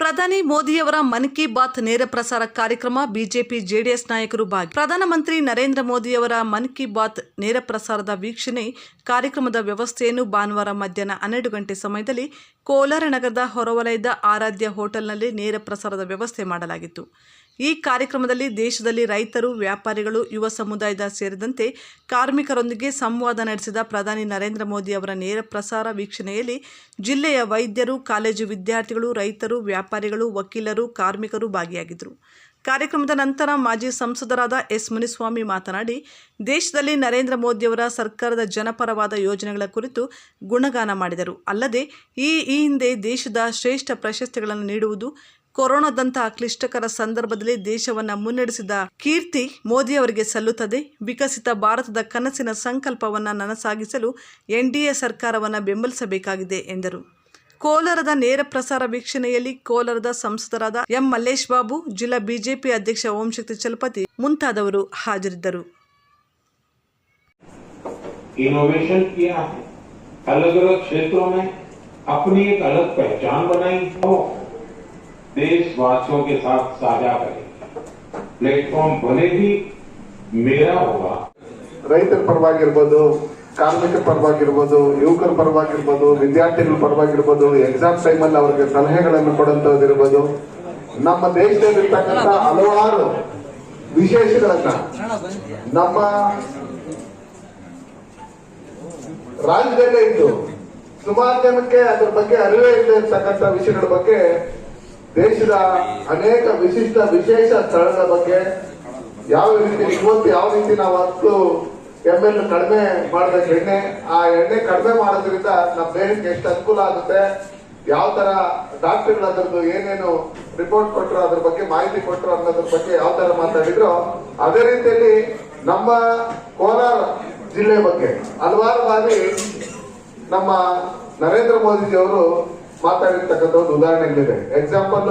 ಪ್ರಧಾನಿ ಮೋದಿಯವರ ಮನ್ ಕಿ ಬಾತ್ ನೇರ ಪ್ರಸಾರ ಕಾರ್ಯಕ್ರಮ ಬಿಜೆಪಿ ಜೆಡಿಎಸ್ ನಾಯಕರು ಭಾಗಿ. ಪ್ರಧಾನಮಂತ್ರಿ ನರೇಂದ್ರ ಮೋದಿಯವರ ಮನ್ ಕಿ ಬಾತ್ ನೇರ ಪ್ರಸಾರದ ವೀಕ್ಷಣೆ ಕಾರ್ಯಕ್ರಮದ ವ್ಯವಸ್ಥೆಯನ್ನು ಭಾನುವಾರ ಮಧ್ಯಾಹ್ನ ಹನ್ನೆರಡು ಗಂಟೆ ಸಮಯದಲ್ಲಿ ಕೋಲಾರ ನಗರದ ಹೊರವಲಯದ ಆರಾಧ್ಯ ಹೋಟೆಲ್ನಲ್ಲಿ ನೇರ ಪ್ರಸಾರದ ವ್ಯವಸ್ಥೆ ಮಾಡಲಾಗಿತ್ತು. ಈ ಕಾರ್ಯಕ್ರಮದಲ್ಲಿ ದೇಶದಲ್ಲಿ ರೈತರು, ವ್ಯಾಪಾರಿಗಳು, ಯುವ ಸಮುದಾಯದ ಸೇರಿದಂತೆ ಕಾರ್ಮಿಕರೊಂದಿಗೆ ಸಂವಾದ ನಡೆಸಿದ ಪ್ರಧಾನಿ ನರೇಂದ್ರ ಮೋದಿ ಅವರ ನೇರ ಪ್ರಸಾರ ವೀಕ್ಷಣೆಯಲ್ಲಿ ಜಿಲ್ಲೆಯ ವೈದ್ಯರು, ಕಾಲೇಜು ವಿದ್ಯಾರ್ಥಿಗಳು, ರೈತರು ವ್ಯಾಪಾರಿಗಳು, ವಕೀಲರು, ಕಾರ್ಮಿಕರು ಭಾಗಿಯಾಗಿದ್ದರು. ಕಾರ್ಯಕ್ರಮದ ನಂತರ ಮಾಜಿ ಸಂಸದರಾದ ಎಸ್. ಮುನಿಸ್ವಾಮಿ ಮಾತನಾಡಿ, ದೇಶದಲ್ಲಿ ನರೇಂದ್ರ ಮೋದಿಯವರ ಸರ್ಕಾರದ ಜನಪರವಾದ ಯೋಜನೆಗಳ ಕುರಿತು ಗುಣಗಾನ ಮಾಡಿದರು. ಅಲ್ಲದೆ, ಈ ಈ ಹಿಂದೆ ದೇಶದ ಶ್ರೇಷ್ಠ ಪ್ರಶಸ್ತಿಗಳನ್ನು ನೀಡುವುದು ಕೊರೋನಾದಂತಹ ಕ್ಲಿಷ್ಟಕರ ಸಂದರ್ಭದಲ್ಲಿ ದೇಶವನ್ನು ಮುನ್ನಡೆಸಿದ ಕೀರ್ತಿ ಮೋದಿಯವರಿಗೆ ಸಲ್ಲುತ್ತದೆ. ವಿಕಸಿತ ಭಾರತದ ಕನಸಿನ ಸಂಕಲ್ಪವನ್ನು ನನಸಾಗಿಸಲು ಎನ್ಡಿಎ ಸರ್ಕಾರವನ್ನು ಬೆಂಬಲಿಸಬೇಕಾಗಿದೆ, ಎಂದರು. ಕೋಲಾರದ ನೇರ ಪ್ರಸಾರ ವೀಕ್ಷಣೆಯಲ್ಲಿ ಕೋಲಾರದ ಸಂಸದರಾದ ಎಂ ಮಲ್ಲೇಶ್ ಬಾಬು ಜಿಲ್ಲಾ ಬಿಜೆಪಿ ಅಧ್ಯಕ್ಷ ಓಂಶಕ್ತಿ ಚಲಪತಿ ಮುಂತಾದವರು ಹಾಜರಿದ್ದರು इनोवेशन किया है अलग अलग क्षेत्रों में अपनी एक अलग पहचान बनाई हो देशवासियों के साथ साझा करेंगे प्लेटफॉर्म भले ही मेरा होगा ರೈತರ ಪರವಾಗಿರ್ಬೋದು ಕಾರ್ಮಿಕರ ಪರವಾಗಿರ್ಬೋದು, ಯುವಕರ ಪರವಾಗಿರ್ಬೋದು, ವಿದ್ಯಾರ್ಥಿಗಳ ಪರವಾಗಿರ್ಬೋದು ಎಕ್ಸಾಮ್ ಟೈಮಲ್ಲಿ ಅವ್ರಿಗೆ ಸಲಹೆಗಳನ್ನು ಕೊಡುವಂತದ್ದಿರ್ಬೋದು ನಮ್ಮ ದೇಶದಲ್ಲಿರ್ತಕ್ಕಂಥ ಹಲವಾರು ವಿಶೇಷಗಳನ್ನ ನಮ್ಮ ರಾಜ್ಯದಲ್ಲೇ ಇದ್ದು ಸುಮಾರು ಜನಕ್ಕೆ ಅದ್ರ ಬಗ್ಗೆ ಅರಿವೇ ಇಲ್ಲ ಇರ್ತಕ್ಕಂಥ ವಿಷಯಗಳ ಬಗ್ಗೆ ದೇಶದ ಅನೇಕ ವಿಶಿಷ್ಟ ವಿಶೇಷ ಸ್ಥಳಗಳ ಬಗ್ಗೆ ಯಾವ ರೀತಿ, ಇವತ್ತು ಯಾವ ರೀತಿ ನಾವು ಹತ್ತು ಎಂ ಕಡಿಮೆ ಮಾಡಿದ ಎಣ್ಣೆ, ಆ ಎಣ್ಣೆ ಕಡಿಮೆ ಮಾಡೋದ್ರಿಂದ ನಮ್ಮ ದೇಹಕ್ಕೆ ಎಷ್ಟು ಅನುಕೂಲ ಆಗುತ್ತೆ, ಯಾವ ತರ ಡಾಕ್ಟರ್ಗಳು ಅದರದ್ದು ಏನೇನು ರಿಪೋರ್ಟ್ ಕೊಟ್ಟರು, ಅದ್ರ ಬಗ್ಗೆ ಮಾಹಿತಿ ಕೊಟ್ಟರು ಅನ್ನೋದ್ರ ಬಗ್ಗೆ ಯಾವ ತರ ಮಾತಾಡಿದ್ರು ಅದೇ ರೀತಿಯಲ್ಲಿ ನಮ್ಮ ಕೋಲಾರ ಜಿಲ್ಲೆ ಬಗ್ಗೆ ಹಲವಾರು ಬಾರಿ ನಮ್ಮ ನರೇಂದ್ರ ಮೋದಿಜಿ ಅವರು ಮಾತಾಡಿರ್ತಕ್ಕಂಥ ಒಂದು ಉದಾಹರಣೆಗಳಿದೆ. ಎಕ್ಸಾಂಪಲ್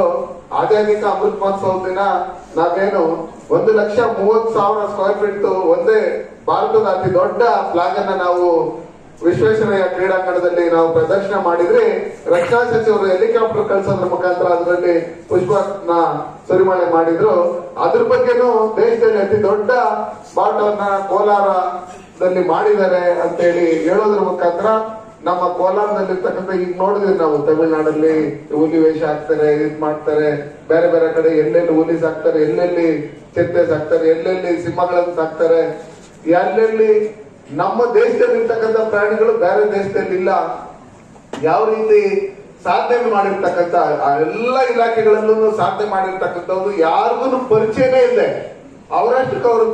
ಆಜಾದಿ ಕಾ ಅಮೃತ್ ಮಹೋತ್ಸವ ದಿನ ನಾವೇನು ಒಂದು ಲಕ್ಷ ಮೂವತ್ತು ಸಾವಿರ ಸ್ಕ್ವೇರ್ ಫೀಟ್ ಒಂದೇ ಭಾರತದ ಅತಿ ದೊಡ್ಡ ಫ್ಲಾಗ್ ಅನ್ನ ನಾವು ವಿಶ್ವೇಶ್ವರಯ್ಯ ಕ್ರೀಡಾಂಗಣದಲ್ಲಿ ನಾವು ಪ್ರದರ್ಶನ ಮಾಡಿದ್ರೆ ರಕ್ಷಣಾ ಸಚಿವರು ಹೆಲಿಕಾಪ್ಟರ್ ಕಳಿಸೋದ್ರ ಮುಖಾಂತರ ಅದರಲ್ಲಿ ಪುಷ್ಪನ ಸುರಿಮಳೆ ಮಾಡಿದ್ರು. ಅದ್ರ ಬಗ್ಗೆನೂ ದೇಶದಲ್ಲಿ ಅತಿ ದೊಡ್ಡ ಬಾಟವನ್ನ ಕೋಲಾರದಲ್ಲಿ ಮಾಡಿದ್ದಾರೆ ಅಂತ ಹೇಳಿ ಹೇಳೋದ್ರ ಮುಖಾಂತರ ನಮ್ಮ ಕೋಲಾರದಲ್ಲಿರ್ತಕ್ಕಂಥ ಈಗ ನೋಡಿದ್ರೆ ನಾವು ತಮಿಳ್ನಾಡಲ್ಲಿ ಹುಲಿ ವೇಷ ಹಾಕ್ತಾರೆ, ಇದ್ ಮಾಡ್ತಾರೆ, ಬೇರೆ ಬೇರೆ ಕಡೆ ಎಲ್ಲೆಲ್ಲಿ ಹುಲಿ ಸಾಕ್ತಾರೆ, ಎಲ್ಲೆಲ್ಲಿ ಚಿತ್ತೆ ಸಾಕ್ತಾರೆ, ಎಲ್ಲೆಲ್ಲಿ ಸಿಂಹಗಳನ್ನು ಸಾಕ್ತಾರೆ, ಎಲ್ಲೆಲ್ಲಿ ನಮ್ಮ ದೇಶದಲ್ಲಿ ಇರ್ತಕ್ಕಂಥ ಪ್ರಾಣಿಗಳು ಬೇರೆ ದೇಶದಲ್ಲಿ ಇಲ್ಲ ಯಾವ ರೀತಿ ಸಾಧನೆ ಮಾಡಿರ್ತಕ್ಕಂಥ ಆ ಎಲ್ಲ ಇಲಾಖೆಗಳಲ್ಲೂ ಸಾಧನೆ ಮಾಡಿರ್ತಕ್ಕಂಥವ್ರು ಯಾರಿಗೂ ಪರಿಚಯನೇ ಇಲ್ಲ. ಅವರಷ್ಟಕ್ಕೆ ಅವರು